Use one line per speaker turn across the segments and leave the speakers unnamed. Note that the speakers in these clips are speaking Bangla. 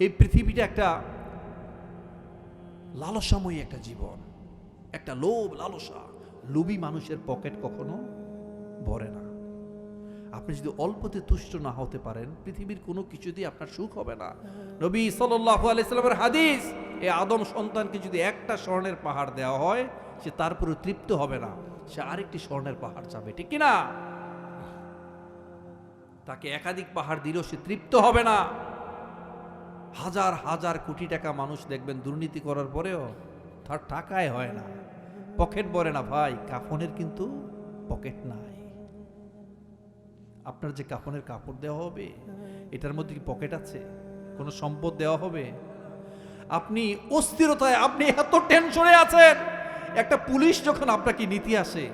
এই পৃথিবীটা একটা লালসাময়ী একটা জীবন, একটা লোভ, লালসা। লোভী মানুষের পকেট কখনো ভরে না। আপনি যদি অল্পতে তুষ্ট না হতে পারেন, পৃথিবীর কোনো কিছুতেই আপনার সুখ হবে না। নবী সাল্লাল্লাহু আলাইহি সাল্লামের হাদিস এই আদম সন্তানকে যদি একটা স্বর্ণের পাহাড় দেওয়া হয়, সে তারপরে তৃপ্ত হবে না। সে আরেকটি স্বর্ণের পাহাড় চাবে, ঠিক কি না তাকে একাধিক পাহাড় দিলেও সে তৃপ্ত হবে না। হাজার হাজার কোটি টাকা মানুষ দেখবেন দুর্নীতি করার পরেও তার টাকায় হয় না। পকেট ভরে না। ভাই, কাফনের কিন্তু পকেট নাই। আপনার যে কাফনের কাপড় দেওয়া হবে, এটার মধ্যে কি পকেট আছে? কোনো সম্পদ দেওয়া হবে? আপনি অস্থিরতায়, আপনি এত টেনশনে আছেন। একটা পুলিশ যখন আপনাকে নীতি আসে,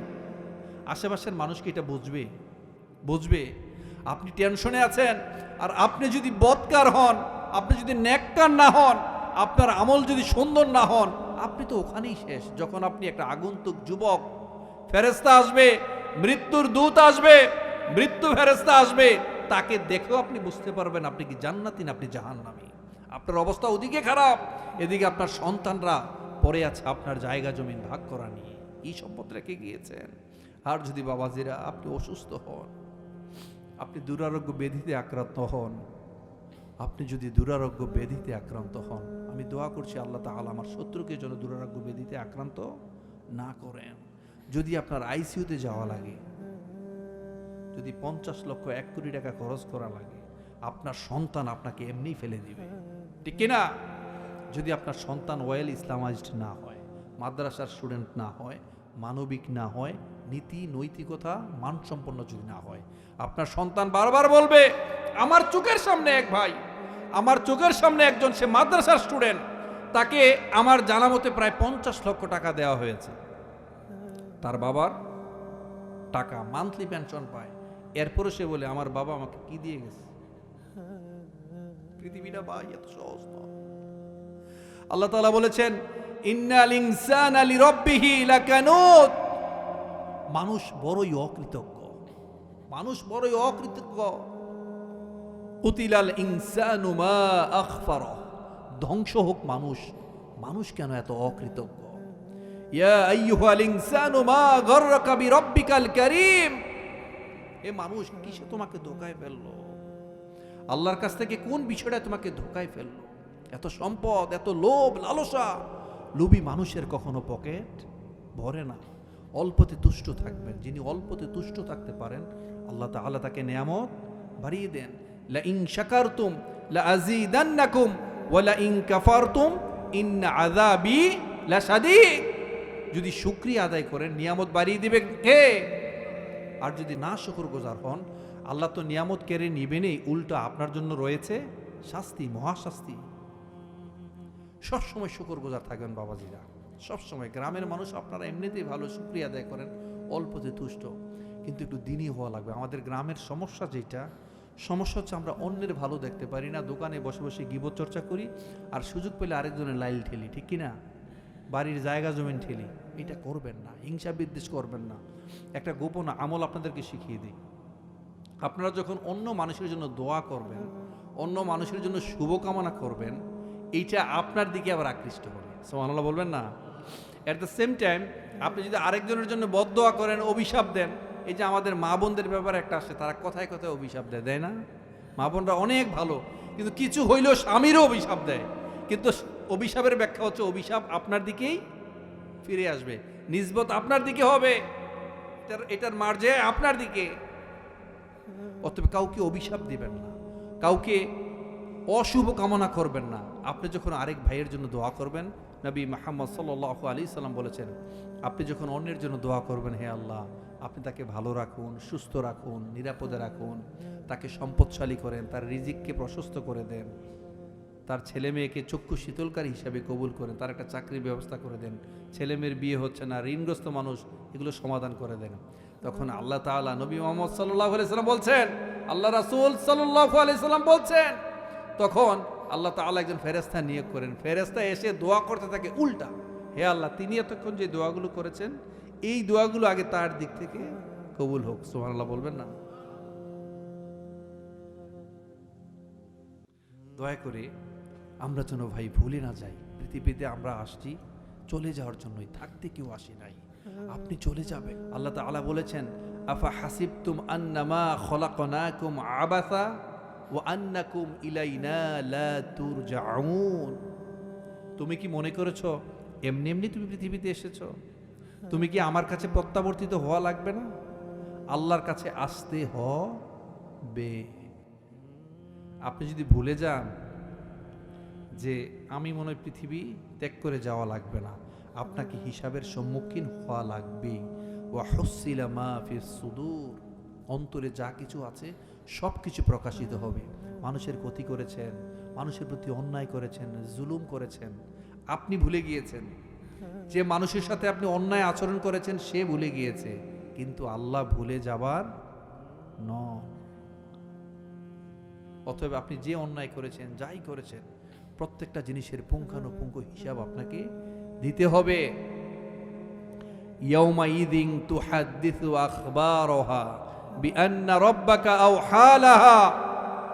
আশেপাশের মানুষ কি এটা বুঝবে? বুঝবে? আপনি টেনশনে আছেন। আর আপনি যদি বদকার হন আপনি যদি নেককার না হন, আপনার আমল যদি সুন্দর না হন, আপনি তো ওখানেই শেষ। যখন আপনি একটা আগন্তুক যুবক ফেরেস্তা আসবে, মৃত্যুর দূত আসবে, মৃত্যু ফেরেস্তা আসবে, তাকে দেখেও আপনি বুঝতে পারবেন আপনি কি জান্নাতি না আপনি জাহান্নামী। আপনার অবস্থা ওদিকে খারাপ, এদিকে আপনার সন্তানরা পরে আছে আপনার জায়গা জমিন ভাগ করা নিয়ে। কি সম্পদ রেখে গিয়েছেন। আর যদি বাবাজিরা আপনি অসুস্থ হন, আপনি দুরারোগ্য ব্যাধিতে আক্রান্ত হন আপনি যদি দুরারোগ্য ব্যাধিতে আক্রান্ত হন, আমি দোয়া করছি আল্লাহ তাআলা আমার শত্রুকে যেন দুরারোগ্য ব্যাধিতে আক্রান্ত না করেন। যদি আপনার আইসিইউতে যাওয়া লাগে, যদি পঞ্চাশ লক্ষ, এক কোটি টাকা খরচ করা লাগে, আপনার সন্তান আপনাকে এমনি ফেলে দিবে। ঠিক কিনা যদি আপনার সন্তান ওয়েল ইসলামাইজড না হয়, মাদ্রাসার স্টুডেন্ট না হয়, মানবিক না হয়, নীতি, নৈতিকতা, মানসম্পন্ন যদি না হয়, আপনার সন্তান বারবার বলবে আমার চোখের সামনে এক ভাই, আমার চোখের সামনে একজন সে মাদ্রাসার স্টুডেন্ট তাকে আমার জানা মতে প্রায় পঞ্চাশ লক্ষ টাকা দেওয়া হয়েছে। তার বাবার টাকা মান্থলি পেনশন পায়। এরপরে সে বলে, আমার বাবা আমাকে কি দিয়ে গেছে? পৃথিবীটা ভাই এত সহজ আল্লাহ তাআলা বলেছেন লাকানুত। মানুষ বড়ই অকৃতজ্ঞ। মানুষ বড়ই অকৃতজ্ঞ। কুতিলাল ইনসানু মা আখফারা। ধ্বংস হোক মানুষ মানুষ কেন এত অকৃতজ্ঞ? ইয়া আইয়ুহাল ইনসানু মা গররাকা বিরাব্বিকাল কারীম। এ মানুষ, কিসে তোমাকে ধোকায় ফেলল? আল্লাহর কাছ থেকে কোন বিষয়টা তোমাকে ধোকায় ফেলল? এত সম্পদ, এত লোভ, লালসা। লোভী মানুষের কখনো পকেট ভরে না। অল্পতে তুষ্ট থাকবেন। যিনি অল্পতে তুষ্ট থাকতে পারেন, আল্লাহ তাআলা তাকে নিয়ামত বাড়িয়ে দেন। লা ইন শাকারতুম লা আযীদান্নাকুম ওয়া লা ইন কাফারতুম ইন আযাবি লাশাদীদ যদি শুকরিয়া আদায় করেন, নিয়ামত বাড়িয়ে দিবে কে? আর যদি না শুকর গোজার হন, আল্লাহ তো নিয়ামত কেড়ে নিবেনই, উল্টো আপনার জন্য রয়েছে শাস্তি, মহাশাস্তি। সবসময় শুকর গোজার থাকবেন বাবাজিরা। সবসময় গ্রামের মানুষ আপনারা এমনিতেই ভালো, শুক্রিয়া আদায় করেন, অল্পতে তুষ্ট। কিন্তু একটু দিনই হওয়া লাগবে। আমাদের গ্রামের সমস্যা যেটা সমস্যা হচ্ছে আমরা অন্যের ভালো দেখতে পারি না, দোকানে বসে বসে গিবত চর্চা করি, আর সুযোগ পেলে আরেকজনের লাইল ঠেলি, ঠিক কিনা? বাড়ির জায়গা জমিন ঠেলি, এটা করবেন না, হিংসা বিদ্বেষ করবেন না। একটা গোপন আমল আপনাদেরকে শিখিয়ে দিই। আপনারা যখন অন্য মানুষের জন্য দোয়া করবেন, অন্য মানুষের জন্য শুভকামনা করবেন, এইটা আপনার দিকে আবার আকৃষ্ট হবে। সোমানাল্লাহ বলবেন না? অ্যাট দ্য সেম টাইম আপনি যদি আরেকজনের জন্য বদ দোয়া করেন, অভিশাপ দেন এই যে আমাদের মা বোনদের ব্যাপারে একটা আসে, তারা কথায় কথায় অভিশাপ দেয় দেয় না? মা বোনরা অনেক ভালো, কিন্তু কিছু হইলেও স্বামীরও অভিশাপ দেয়। কিন্তু অভিশাপের ব্যাখ্যা হচ্ছে অভিশাপ আপনার দিকেই ফিরে আসবে নিজবত আপনার দিকে হবে। এটার এটার মার্জে আপনার দিকে। অতএব কাউকে অভিশাপ দিবেন না, কাউকে অশুভ কামনা করবেন না। আপনি যখন আরেক ভাইয়ের জন্য দোয়া করবেন, নবী মাহমদ সাল্লাহ আলী সাল্লাম বলেছেন, আপনি যখন অন্যের জন্য দোয়া করবেন, হে আল্লাহ আপনি তাকে ভালো রাখুন, সুস্থ রাখুন, নিরাপদে রাখুন, তাকে সম্পদশালী করেন, তার রিজিককে প্রশস্ত করে দেন, তার ছেলে মেয়েকে চক্ষু শীতলকারী হিসাবে কবুল করেন, তার একটা চাকরির ব্যবস্থা করে দেন, ছেলে মেয়ের বিয়ে হচ্ছে না, ঋণগ্রস্ত মানুষ, এগুলো সমাধান করে দেন। তখন আল্লাহ তাআলা নবী মোহাম্মদ সাল্লাহ সাল্লাম বলছেন, আল্লাহ রাসূল সাল্লাহ সাল্লাম বলছেন, তখন আল্লাহ তাআলা একজন ফেরেস্তা নিয়োগ করেন ফেরেস্তা এসে দোয়া করতে থাকে উল্টা, হে আল্লাহ, তিনি এতক্ষণ যে দোয়াগুলো করেছেন এই দোয়াগুলো আগে তার দিক থেকে কবুল হোক, সুবহানাল্লাহ বলবেন না। দয়া করে আমরা যেন ভাই ভুলে না যাই, পৃথিবীতে আমরা আসছি, চলে যাওয়ার জন্যই, থাকতে কেউ আসি নাই। আপনি চলে যাবেন। আল্লাহ তাআলা বলেছেন, আফা হাসিবতুম আন্নামা খলাকনাকুম আবাসা ওয়া আন্নাকুম ইলাইনা লা তুরজাউন। তুমি কি মনে করেছ, এমনি এমনি তুমি পৃথিবীতে এসেছ? তুমি কি আমার কাছে প্রত্যাবর্তিত হওয়া লাগবে না? আল্লাহর কাছে আসতে হবে। আপনি যদি ভুলে যান যে আমি মনে হয় পৃথিবী ত্যাগ করে যাওয়া লাগবে না, আপনাকে হিসাবের সম্মুখীন হওয়া লাগবে। সুদূর, অন্তরে যা কিছু আছে সব কিছু প্রকাশিত হবে। মানুষের ক্ষতি করেছেন, মানুষের প্রতি অন্যায় করেছেন, জুলুম করেছেন, আপনি ভুলে গিয়েছেন। যে মানুষের সাথে আপনি অন্যায় আচরণ করেছেন, সে ভুলে গিয়েছে। কিন্তু আল্লাহ ভুলে যাবার ন অতএব আপনি যে অন্যায় করেছেন, যাই করেছেন, প্রত্যেকটা জিনিসের পুঙ্খানুপুঙ্খ হিসাব আপনাকে দিতে হবে। বিআন্না রাব্বাকা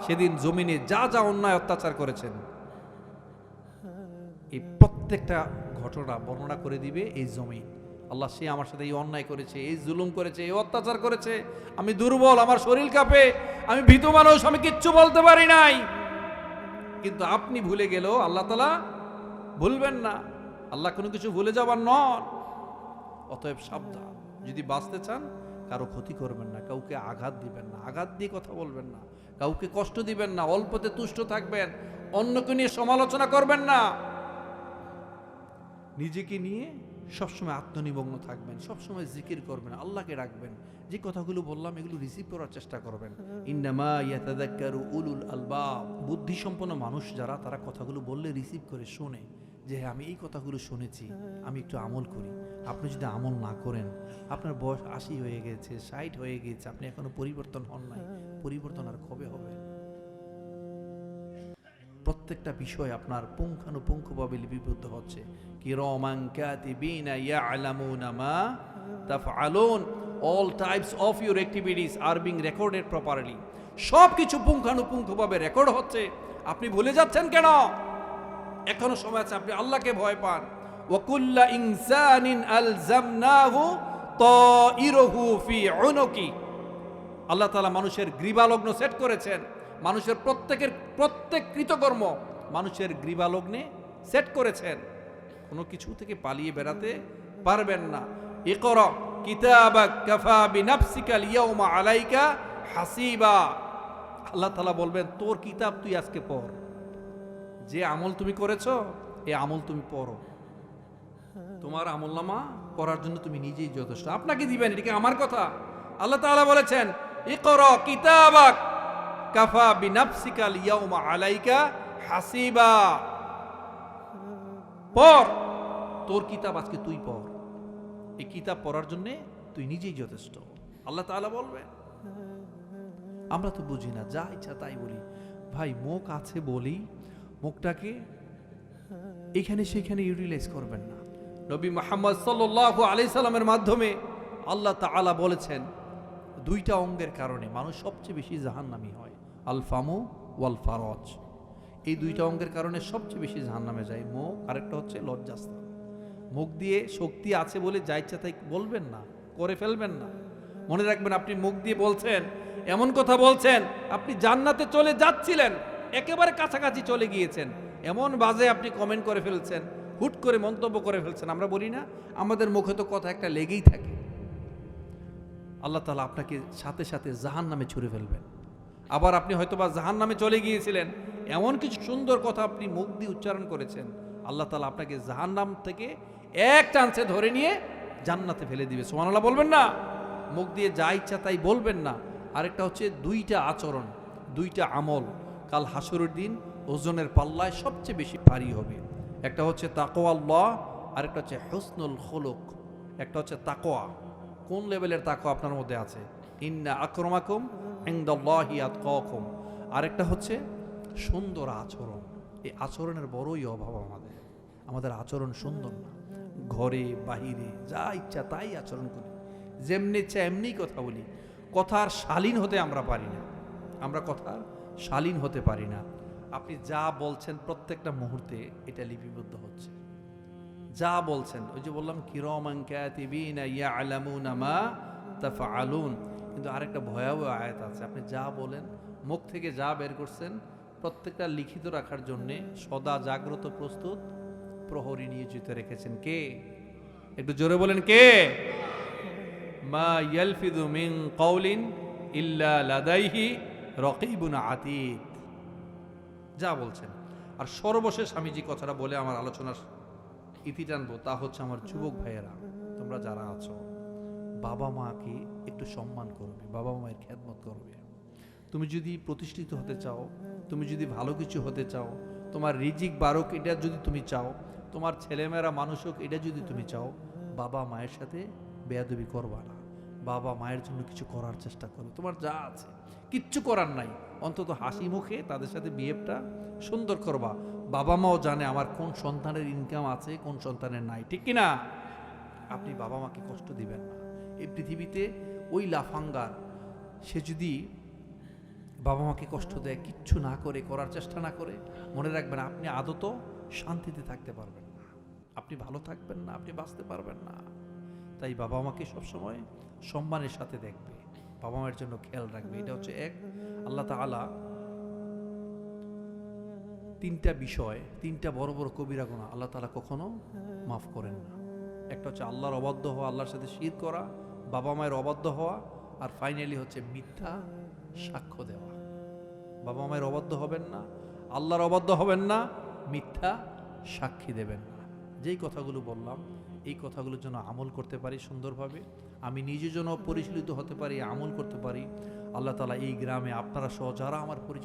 সেদিন জমিনে যা যা অন্যায় অত্যাচার করেছেন, এই প্রত্যেকটা ঘটনা বর্ণনা করে দিবে এই জমিন। আল্লাহ সে আমার সাথে এই অন্যায় করেছে, এই জুলুম করেছে, এই অত্যাচার করেছে। আমি দুর্বল, আমার শরীর কাঁপে, আমি ভীত মানুষ, আমি কিচ্ছু বলতে পারি নাই। কিন্তু আপনি ভুলে গেলেও আল্লাহ তালা ভুলবেন না। আল্লাহ কোনো কিছু ভুলে যাবার নন। অতএব সাবধান। যদি বাঁচতে চান, কারও ক্ষতি করবেন না, কাউকে আঘাত দিবেন না। আঘাত দিয়ে কথা বলবেন না। কাউকে কষ্ট দিবেন না, অল্পতে তুষ্ট থাকবেন, অন্যকে নিয়ে সমালোচনা করবেন না। নিজেকে নিয়ে সবসময় আত্মনিমগ্ন থাকবেন, সবসময় জিকির করবেন, আল্লাহকে রাখবেন। যে কথাগুলো বললাম, এগুলো রিসিভ করার চেষ্টা করবেন। ইয়াতাদাক্কারু উলুল আলবাব। বুদ্ধিসম্পন্ন মানুষ যারা, তারা কথাগুলো বললে রিসিভ করে শোনে যে হ্যাঁ আমি এই কথাগুলো শুনেছি, আমি একটু আমল করি। আপনি যদি আমল না করেন, আপনার বয়স আশি হয়ে গেছে, ষাট হয়ে গেছে, আপনি এখনও পরিবর্তন হন নাই। পরিবর্তন আর কবে হবে? প্রত্যেকটা বিষয় আপনার পুঙ্খানুপুঙ্খভাবে লিপিবদ্ধ হচ্ছে। All types of your activities are being recorded properly সব কিছু পুঙ্খানুপুঙ্খভাবে রেকর্ড হচ্ছে। আপনি ভুলে যাচ্ছেন কেন? এখনও সময় আছে, আপনি আল্লাহকে ভয় পান। ওয়াকুল্লা ইনসানিন আলজামনাহু তাইরুহু ফি উনুকি। আল্লাহ তাআলা মানুষের গ্রীবালগ্ন সেট করেছেন। মানুষের প্রত্যেকের, প্রত্যেক কৃতকর্ম মানুষের গ্রীবালগ্নে সেট করেছেন। কোনো কিছু থেকে পালিয়ে বেড়াতে পারবেন না। ইকর কিতাবাক কাফা বিনাফসিকাল ইয়াউমা আলাইকা হাসিবা। আল্লাহ তাআলা বলবেন, তোর কিতাব তুই আজকে পড়। যে আমল তুমি করেছ এই আমল তুমি পড়ো। তোমার আমলনামা পড়ার জন্য তুমি নিজেই যথেষ্ট। আপনাকে দিবেন, এটা কি আমার কথা? আল্লাহ তাআলা বলেছেন, ইকরা কিতাবাক কাফা বিনাফসিকাল ইয়াউমা আলাইকা হাসিবা। পড়। তোর কিতাব আজকে তুই পড়। এই কিতাব পড়ার জন্য তুই নিজেই যথেষ্ট। আল্লাহ তাআলা বলবে আমরা তো বুঝি না, যা ইচ্ছা তাই বলি। ভাই, মুখ আছে বলি, মুখটাকে এখানে সেখানে ইউটিলাইজ করবেন না। নবী মোহাম্মদ সাল্লাল্লাহু আলাইহি সাল্লামের মাধ্যমে আল্লাহ তাআলা বলেছেন, দুইটা অঙ্গের কারণে মানুষ সবচেয়ে বেশি জাহান্নামী হয়। আল ফামু ওয়াল ফারজ এই দুইটা অঙ্গের কারণে সবচেয়ে বেশি জাহান্নামে যায়। মুখ, আরেকটা হচ্ছে লজ্জাস্থান। মুখ দিয়ে শক্তি আছে বলে যা ইচ্ছা তাই বলবেন না, করে ফেলবেন না। মনে রাখবেন, আপনি মুখ দিয়ে বলছেন, এমন কথা বলছেন, আপনি জান্নাতে চলে যাচ্ছিলেন, একেবারে কাছাকাছি চলে গিয়েছেন। এমন বাজে আপনি কমেন্ট করে ফেলছেন, হুট করে মন্তব্য করে ফেলছেন। আমরা বলি না, আমাদের মুখে তো কথা একটা লেগেই থাকে। আল্লাহ তালা আপনাকে সাথে সাথে জাহান নামে ছুড়ে ফেলবেন। আবার আপনি হয়তোবা জাহান নামে চলে গিয়েছিলেন। এমন কিছু সুন্দর কথা আপনি মুখ দিয়ে উচ্চারণ করেছেন। আল্লাহ তালা আপনাকে জাহান নাম থেকে এক চান্সে ধরে নিয়ে জান্নাতে ফেলে দিবে। সোমান আল্লাহ বলবেন না? মুখ দিয়ে যা ইচ্ছা তাই বলবেন না। আরেকটা হচ্ছে দুইটা আচরণ, দুইটা আমল। কাল হাসরের দিন ওজনের পাল্লায় সবচেয়ে বেশি ভারী হবে। একটা হচ্ছে তাকোয়া আল্লাহ, আরেকটা হচ্ছে হসনুল খোলক। একটা হচ্ছে তাকোয়া কোন লেভেলের তাকোয়া আপনার মধ্যে আছে? ইন্না আক্রমাকুম আতকাকুম। আরেকটা হচ্ছে সুন্দর আচরণ। এই আচরণের বড়ই অভাব আমাদের। আমাদের আচরণ সুন্দর না। ঘরে, বাহিরে, যা ইচ্ছা তাই আচরণ করি। যেমনি ইচ্ছা এমনি কথা বলি। কথার শালীন হতে আমরা পারি না। আমরা কথার শালীন হতে পারি না। আপনি যা বলছেন প্রত্যেকটা মুহূর্তে এটা লিপিবদ্ধ হচ্ছে। যা বলছেন, ওই যে বললাম কিরমান কাতিবিনা ইয়ালামুনা মা তাফআলুন। কিন্তু আরেকটা ভয়াবহ আয়াত আছে। আপনি যা বলেন, মুখ থেকে যা বের করছেন, প্রত্যেকটা লিখিত রাখার জন্য সদা জাগ্রত, প্রস্তুত, প্রহরী নিয়োজিত রেখেছেন কে? একটু জোরে বলেন কে? মা ইয়ালফিদু মিন কওলিন ইল্লা লাদাইহি রকিবুন যা বলছেন। আর সর্বশেষ আমি যে কথাটা বলে আমার আলোচনার ইতি টানবো, তা হচ্ছে আমার যুবক ভাইয়েরা, তোমরা যারা আছো বাবা মাকে একটু সম্মান করবে, বাবা মায়ের খেদমত করবে। তুমি যদি প্রতিষ্ঠিত হতে চাও, তুমি যদি ভালো কিছু হতে চাও, তোমার রিজিক বারক এটা যদি তুমি চাও, তোমার ছেলেমেয়েরা মানুষ হোক এটা যদি তুমি চাও, বাবা মায়ের সাথে বেয়াদবি করবা না। বাবা মায়ের জন্য কিছু করার চেষ্টা করো। তোমার যা আছে, কিচ্ছু করার নাই। অন্তত হাসি মুখে তাদের সাথে বিহেভটা সুন্দর করবা। বাবা মাও জানে আমার কোন সন্তানের ইনকাম আছে, কোন সন্তানের নাই। ঠিক কি না আপনি বাবা মাকে কষ্ট দিবেন না। এই পৃথিবীতে ওই লাফাঙ্গার, সে যদি বাবা মাকে কষ্ট দেয়, কিচ্ছু না করে, করার চেষ্টা না করে, মনে রাখবেন আপনি আদত শান্তিতে থাকতে পারবেন না। আপনি ভালো থাকবেন না, আপনি বাঁচতে পারবেন না। তাই বাবা মাকে সবসময় সম্মানের সাথে দেখবে, বাবা মায়ের জন্য খেয়াল রাখবে। এটা হচ্ছে এক। আল্লাহ তাআলা তিনটা বিষয়, তিনটা বড় বড় কবিরা গুণা আল্লাহ তাআলা কখনো মাফ করেন না। একটা হচ্ছে আল্লাহর অবাধ্য হওয়া, আল্লাহর সাথে শির করা, বাবা মায়ের অবাধ্য হওয়া, আর ফাইনালি হচ্ছে মিথ্যা সাক্ষ্য দেওয়া। বাবা মায়ের অবাধ্য হবেন না, আল্লাহর অবাধ্য হবেন না, মিথ্যা সাক্ষী দেবেন না। যেই কথাগুলো বললাম, এই কথাগুলোর জন্য আমল করতে পারি সুন্দরভাবে। আমি নিজে যেন পরিচালিত হতে পারি, আমল করতে পারি। আল্লাহ তালা এই গ্রামে আপনারা সহ যারা আমার পরিচিত